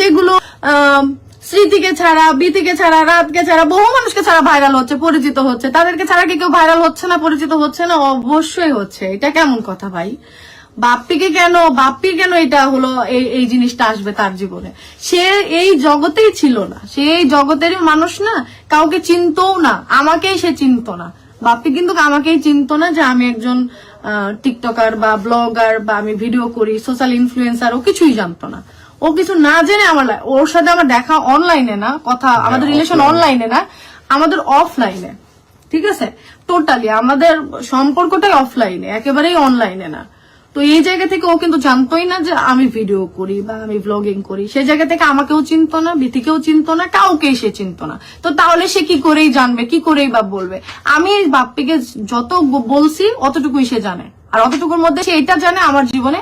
যেগুলো স্মৃতিকে ছাড়া বিতিকে ছাড়া, রাতকে ছাড়া, বহু মানুষকে ছাড়া ভাইরাল হচ্ছে, পরিচিত হচ্ছে। তাদেরকে ছাড়া কি কেউ ভাইরাল হচ্ছে না, পরিচিত হচ্ছে না? অবশ্যই হচ্ছে। এটা কেমন কথা ভাই? বাপ্পিকে কেন, বাপ্পির কেন এটা হলো, এই এই জিনিসটা আসবে তার জীবনে? সে এই জগতেই ছিল না। সে এই জগতেরই মানুষ না, কাউকে চিনতও না, আমাকেই সে চিনতো না। বাপ্পি কিন্তু আমাকেই চিনতো না যে আমি একজন টিকটকার বা ব্লগার বা আমি ভিডিও করি সোশ্যাল ইনফ্লুয়েন্সার ও কিছুই জানতো না। ও কিছু না জেনে আমার ওর সাথে আমার দেখা অনলাইনে না কথা আমাদের রিলেশন অনলাইনে না আমাদের অফলাইনে ঠিক আছে? টোটালি আমাদের সম্পর্কটাই অফলাইনে একেবারেই অনলাইনে না। তো এই জায়গা থেকে ও কিন্তু জানতোই না যে আমি ভিডিও করি বা আমি ব্লগিং করি। সেই জায়গা থেকে আমাকেও চিনতো না বিথিকেও চিনতো না কাউকেই সে চিনতো না। তো তাহলে সে কি করেই জানবে কি করেই বা বলবে? আমি বাপ্পিকে যত বলছি অতটুকুই সে জানে। আর অতটুকুর মধ্যে সে এটা জানে আমার জীবনে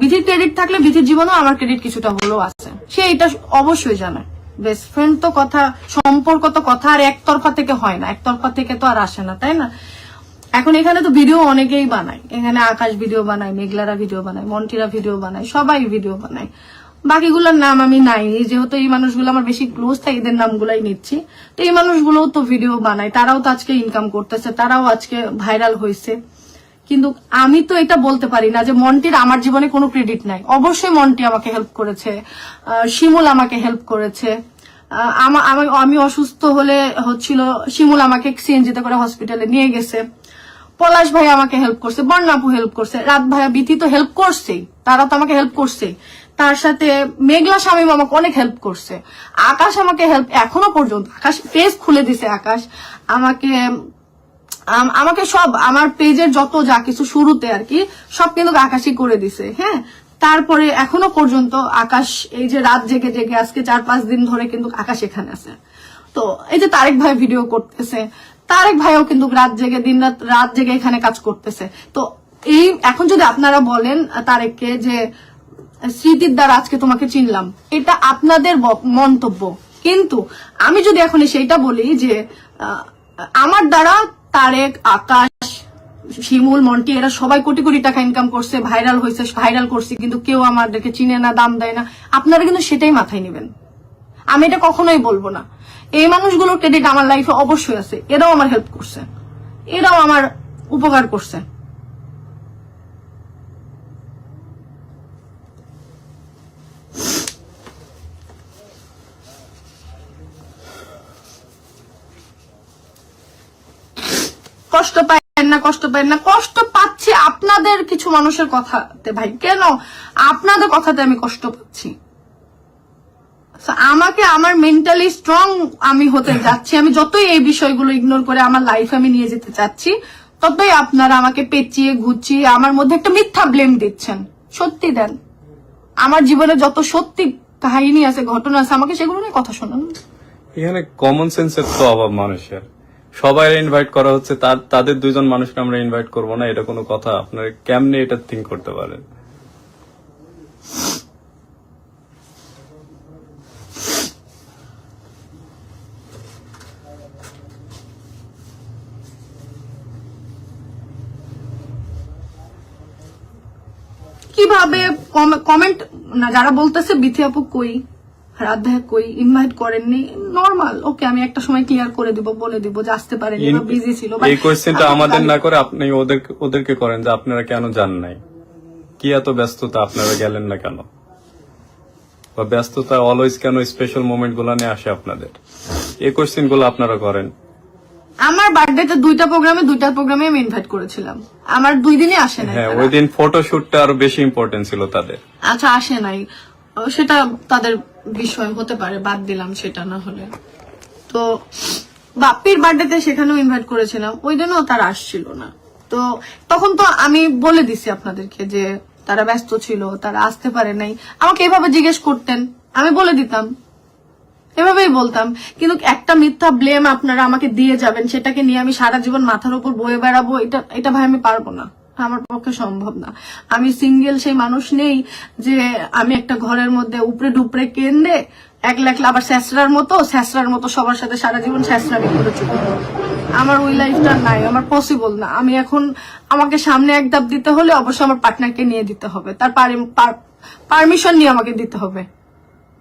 বিধির ক্রেডিট থাকলে বিধির জীবনেও আমার ক্রেডিট কিছুটা হলেও আছে। সে এটা অবশ্যই জানে। বেস্ট ফ্রেন্ড তো কথা, সম্পর্ক তো কথা আর একতরফা থেকে হয় না। একতরফা থেকে তো আর আসে না, তাই না? এখন এখানে তো ভিডিও অনেকেই বানায়। এখানে আকাশ ভিডিও বানায়, মেঘলারা ভিডিও বানায়, মন্টিরা ভিডিও বানায়, সবাই ভিডিও বানায়। বাকিগুলোর নাম আমি নাই। যেহেতু এই মানুষগুলো আমার বেশি ক্লোজ থাকে এদের নামগুলাই নিচ্ছি। তো এই মানুষগুলোও তো ভিডিও বানায়। তারাও তো আজকে ইনকাম করতেছে, তারাও আজকে ভাইরাল হয়েছে কিন্তু আমি তো এটা বলতে পারি না যে মন্টির আমার জীবনে কোনো ক্রেডিট নাই। অবশ্যই মন্টি আমাকে হেল্প করেছে শিমুল আমাকে হেল্প করেছে। আমা- অসুস্থ হলে হচ্ছিল, শিমুল আমাকে সিএনজিতে করে হসপিটালে নিয়ে গেছে। পলাশ ভাই আমাকে হেল্প করছে, বর্ণাপু হেল্প করছে, রাত ভাইয়া বিথি তো হেল্প করছেই, তারা তো আমাকে হেল্প করছেই। তার সাথে মেঘলা স্বামী আমাকে অনেক হেল্প করছে। আকাশ আমাকে হেল্প এখনও পর্যন্ত, আকাশ পেজ খুলে দিছে আকাশ। আমাকে আম- আমাকে সব আমার পেজের যত যা কিছু শুরুতে আর কি, সব কিন্তু আকাশই করে দিছে হ্যাঁ? তারপরে এখনও পর্যন্ত আকাশ, এই যে রাত জেগে জেগে আজকে চার পাঁচ দিন ধরে কিন্তু আকাশ এখানে আছে। তো এই যে তারেক ভাই ভিডিও করতেছে, তারেক ভাইও কিন্তু রাত জেগে, দিন রাত রাত জেগে এখানে কাজ করতেছে। তো এই এখন যদি আপনারা বলেন তারেককে যে, স্মৃতির দ্বারা আজকে তোমাকে চিনলাম, এটা আপনাদের মন্তব্য। কিন্তু আমি যদি এখন সেইটা বলি যে আমার দ্বারা তারেক, আকাশ, শিমুল, মন্টি, এরা সবাই কোটি কোটি টাকা ইনকাম করছে ভাইরাল হয়েছে ভাইরাল করছে, কিন্তু কেউ আমাদেরকে চিনে না, দাম দেয় না। আপনারা কিন্তু সেটাই মাথায় নেবেন। আমি এটা কখনোই বলব না। এই মানুষগুলোর ক্রেডিট আমার লাইফে অবশ্যই আছে। এরাও আমার হেল্প করছে। এরাও আমার উপকার করছে। কষ্ট পাইেন না, কষ্ট পাইেন না, কষ্ট পাচ্ছি আপনাদের কিছু মানুষের কথাতে ভাই। কেন? আপনাদের কথাতে আমি কষ্ট পাচ্ছি। আমাকে, আমার মেন্টালি স্ট্রং আমি হতে যাচ্ছি। আমি যতই এই বিষয়গুলো ইগনোর করে আমার লাইফ আমি নিয়ে যেতে চাচ্ছি, ততই আপনারা আমাকে পেঁচিয়ে, ঘুচিয়ে আমার মধ্যে একটা মিথ্যা ব্লেম দিচ্ছেন। সত্যি দেন। আমার জীবনে যত সত্যি কাহিনী আছে, ঘটনা আছে, আমাকে সেগুলো নিয়ে কথা শোনান। এখানে কমন সেন্সের তো অভাব মানুষের। সবাই ইনভাইট করা হচ্ছে তাদের দুজন মানুষকে আমরা ইনভাইট করব না, এটা কোনো কথা। আপনারা কেমনে এটা থিঙ্ক করতে পারেন? কীভাবে কমেন্ট না, যারা বলতেছে, বিথি আপু কই? কই ইনভাইট করেননি নর্মাল ওকে আমি একটা সময় ক্লিয়ার করে দিব বলে দিব যে আসতে পারেনি বা বিজি ছিল এই কোয়েশ্চেনটা আমাদের না করে আপনি ওদের ওদেরকে করেন যে আপনারা কেন যান নাই? কি এত ব্যস্ততা আপনারা গেলেন না কেন? বা ব্যস্ততা অলওয়েজ কেন স্পেশাল মোমেন্টগুলা নিয়ে আসে আপনাদের? এই কোয়েশ্চেনগুলো আপনারা করেন। আমার বার্থডেতে দুইটা প্রোগ্রামে দুইটা প্রোগ্রামে আমি ইনভাইট করেছিলাম। আমার দুই দিনই আসে নাই হ্যাঁ ওই দিন ফটোশুটটা আরও বেশি ইম্পর্টেন্ট ছিল তাদের। আচ্ছা আসে নাই। সেটা তাদের বিষয় হতে পারে, বাদ দিলাম সেটা না হলে। তো বাপ্পির বার্থডেতে সেখানেও ইনভাইট করেছিলাম, ওই দিনও তারা আসছিল না। তো তখন তো আমি বলে দিছি আপনাদেরকে যে তারা ব্যস্ত ছিল, তারা আসতে পারে নাই। আমাকে এভাবে জিজ্ঞেস করতেন, আমি বলে দিতাম। এভাবেই বলতাম। কিন্তু একটা মিথ্যা ব্লেম আপনারা আমাকে দিয়ে যাবেন, সেটাকে নিয়ে আমি সারা জীবন মাথার উপর বয়ে বেড়াবো, এটা এটা ভাই আমি পারব না। আমার পক্ষে সম্ভব না। আমি সিঙ্গেল সেই মানুষ নেই যে আমি একটা ঘরের মধ্যে উপরে ডুপরে কেন্দ্রে এক লাখ আবার স্যাসরার মতো স্যাসরার মতো সবার সাথে সারা জীবন স্যাসরামি করে আমার ওই লাইফটা নাই, আমার পসিবল না। আমি এখন আমাকে সামনে এক ধাপ দিতে হলে অবশ্যই আমার পার্টনারকে নিয়ে দিতে হবে। তার পারমিশন নিয়ে আমাকে দিতে হবে।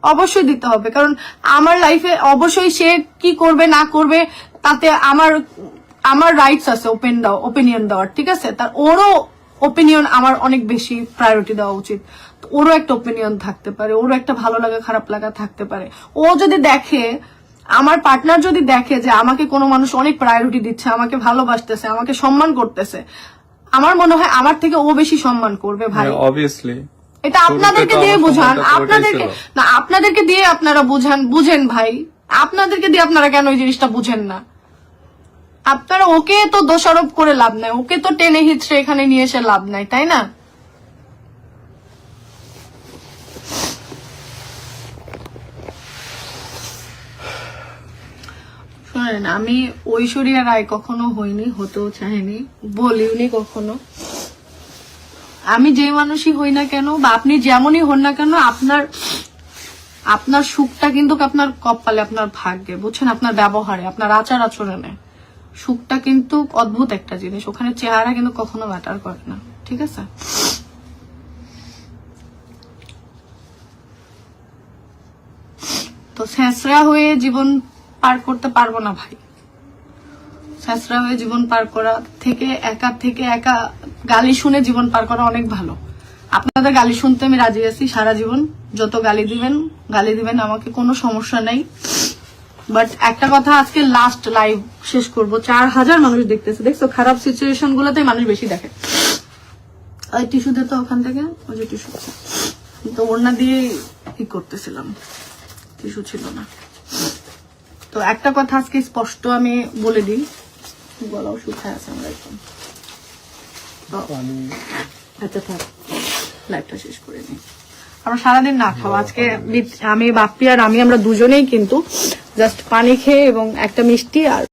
অবশ্যই দিতে হবে। কারণ আমার লাইফে অবশ্যই সে কি করবে, না করবে, তাতে আমার আমার রাইটস আছে ওপেন দাও ওপিনিয়ন দেওয়ার ঠিক আছে? তার ওরও ওপিনিয়ন আমার অনেক বেশি প্রায়োরিটি দেওয়া উচিত। ওরও একটা ওপিনিয়ন থাকতে পারে ওরও একটা ভালো লাগা খারাপ লাগা থাকতে পারে। ও যদি দেখে আমার পার্টনার যদি দেখে যে আমাকে কোনো মানুষ অনেক প্রায়োরিটি দিচ্ছে আমাকে ভালোবাসতেছে আমাকে সম্মান করতেছে আমার মনে হয় আমার থেকে ও বেশি সম্মান করবে ভাই। অবভিয়াসলি এটা আপনাদেরকে দিয়ে বুঝান আপনাদেরকে না আপনাদেরকে দিয়ে আপনারা বুঝান বুঝেন ভাই। আপনাদেরকে দিয়ে আপনারা কেন ওই জিনিসটা বুঝেন না? আপনারা ওকে তো দোষারোপ করে লাভ নাই, ওকে তো টেনে হিচড়ে এখানে নিয়ে এসে লাভ নাই, তাই না? শোনেন, আমি ঐশ্বরিয়া রায় কখনো হইনি, হতেও চাইনি, বলিওনি কখনো। আমি যে মানুষই হই না কেন, বা আপনি যেমনই হন না কেন, আপনার আপনার সুখটা কিন্তু আপনার কপালে, আপনার ভাগ্যে, বুঝছেন? আপনার ব্যবহারে, আপনার আচার আচরণে সুখটা কিন্তু অদ্ভুত একটা জিনিস। ওখানে চেহারা কিন্তু কখনো ম্যাটার করে না। ঠিক আছে? তো ছেঁচড়া হয়ে জীবন পার করতে পারব না ভাই। ছেঁচড়া হয়ে জীবন পার করা থেকে একা থেকে একা গালি শুনে জীবন পার করা অনেক ভালো। আপনাদের গালি শুনতে আমি রাজি আছি। সারা জীবন যত গালি দিবেন গালি দিবেন, আমাকে কোনো সমস্যা নাই। বাট একটা কথা আজকে লাস্ট লাইভ শেষ করব। চার হাজার মানুষ দেখতেছে। দেখছ খারাপ সিচুয়েশন গুলোতে মানুষ বেশি দেখে। ওই টিস্যু দে তো ওখান থেকে ওই যে টিস্যু তো ওড়না দিয়ে ই করতেছিলাম। টিস্যু ছিল না। তো একটা কথা আজকে স্পষ্ট আমি বলে দিই। গলাও শুকায় আছে আমরা একদম। আচ্ছা থাক। লাইভটা শেষ করে নিই। আমরা সারাদিন না খাব আজকে আমি বাপ্পি আর আমি আমরা দুজনেই কিন্তু জাস্ট পানি খেয়ে এবং একটা মিষ্টি আর